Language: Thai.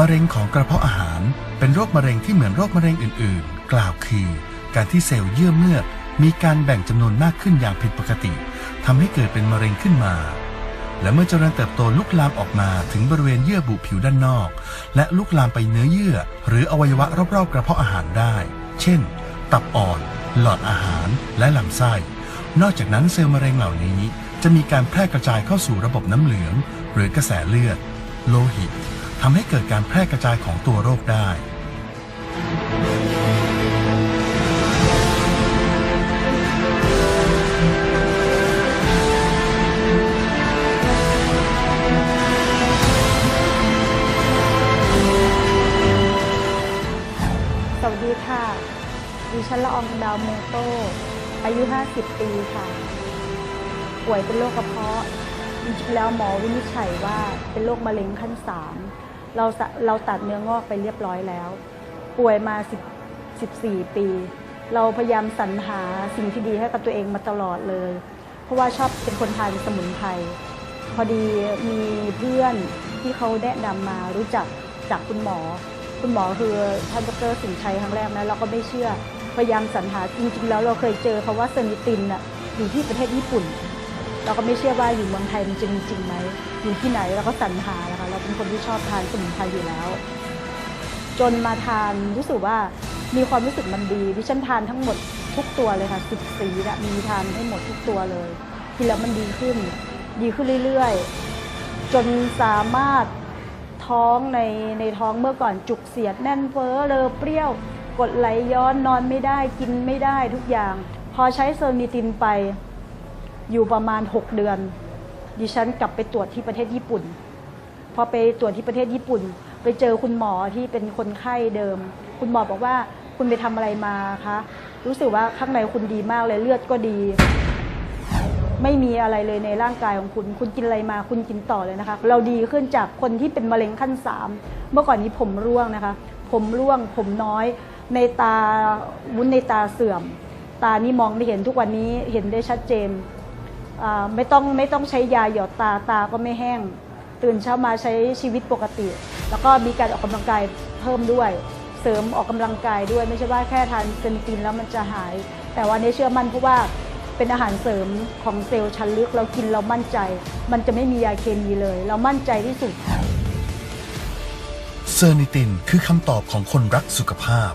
มะเร็งของกระเพาะอาหาร เป็นโรคมะเร็งที่เหมือนโรคมะเร็งอื่น ๆ กล่าวคือ การที่เซลล์เยื่อเมือกมีการแบ่งจำนวนมากขึ้นอย่างผิดปกติทำให้เกิดเป็นมะเร็งขึ้นมา และเมื่อเจริญเติบโตลุกลามออกมาถึงบริเวณเยื่อบุผิวด้านนอก และลุกลามไปเนื้อเยื่อ หรืออวัยวะรอบๆ กระเพาะอาหารได้ เช่น ตับอ่อน หลอดอาหาร และลำไส้ นอกจากนั้นเซลล์มะเร็งเหล่านี้ จะมีการแพร่กระจายเข้าสู่ระบบน้ำเหลือง หรือกระแสเลือด โลหิตทำให้เกิดการแพร่กระจายของตัวโรคได้ สวัสดีค่ะ ดิฉันละอองดาวโมโต อายุ 50 ปีค่ะ ป่วยเป็นโรคกระเพาะ ริงๆแล้วหมอวินิจฉัยว่าเป็นโรคมะเร็งขั้น3เราเราตัดเนื้องอกไปเรียบร้อยแล้ว ป่วยมา10 14 ปี เราพยายามสรรหาสิ่งที่ดีให้กับตัวเองมาตลอดเลย เพราะว่าชอบเป็นคนทานสมุนไพรพอดีมีเพื่อนที่เขาแนะนำมารู้จักจากคุณหมอ คุณหมอคือท่านดรสินชัยครั้งแรกนะเราก็ไม่เชื่อพยายามสรรหาจริงๆแล้วเราเคยเจอคาว่าเซนิตินน่ะอยู่ที่ประเทศญี่ปุ่น เราก็ไม่เชื่อว่าอยู่เมืองไทยมันจะมีจริงไหมอยู่ที่ไหนเราก็สรรหานะคะเราเป็นคนที่ชอบทานสมุนไพรอยู่แล้ว จนมาทานรู้สึกว่ามีความรู้สึกมันดีดิฉันทานทั้งหมดทุกตัวเลยค่ะสิบสีละมีทานให้หมดทุกตัวเลยทีแล้วมันดีขึ้น ดีขึ้นเรื่อยๆ จนสามารถท้องในในท้องเมื่อก่อนจุกเสียดแน่นเฟ้อเลอเปรี้ยว กดไหลย้อนนอนไม่ได้กินไม่ได้ทุกอย่าง พอใช้เซอร์นิตินไป อยู่ประมาณ 6 เดือน ดิฉันกลับไปตรวจที่ประเทศญี่ปุ่น พอไปตรวจที่ประเทศญี่ปุ่น ไปเจอคุณหมอที่เป็นคนไข้เดิม คุณหมอบอกว่าคุณไปทำอะไรมาคะรู้สึกว่าข้างในคุณดีมากเลยเลือดก็ดี ไม่มีอะไรเลยในร่างกายของคุณ คุณกินอะไรมาคุณกินต่อเลยนะคะ เราดีขึ้นจากคนที่เป็นมะเร็งขั้นสามเมื่อก่อนนี้ผมร่วงนะคะ ผมร่วงผมน้อยในตาวุ้นในตาเสื่อม ตานี่มองไม่เห็นทุกวันนี้เห็นได้ชัดเจน ไม่ต้องไม่ต้องใช้ยาหยอดตาตาก็ไม่แห้ง ตื่นเช้ามาใช้ชีวิตปกติ แล้วก็มีการออกกำลังกายเพิ่มด้วย เสริมออกกำลังกายด้วยไม่ใช่ว่าแค่ทานเซนิตินแล้วมันจะหาย แต่ว่านี้เชื่อมั่นเพราะว่าเป็นอาหารเสริมของเซลล์ชั้นลึกเรากินเรามั่นใจ มันจะไม่มียาเคมีเลย เรามั่นใจที่สุดเซอร์นิตินคือคำตอบของคนรักสุขภาพ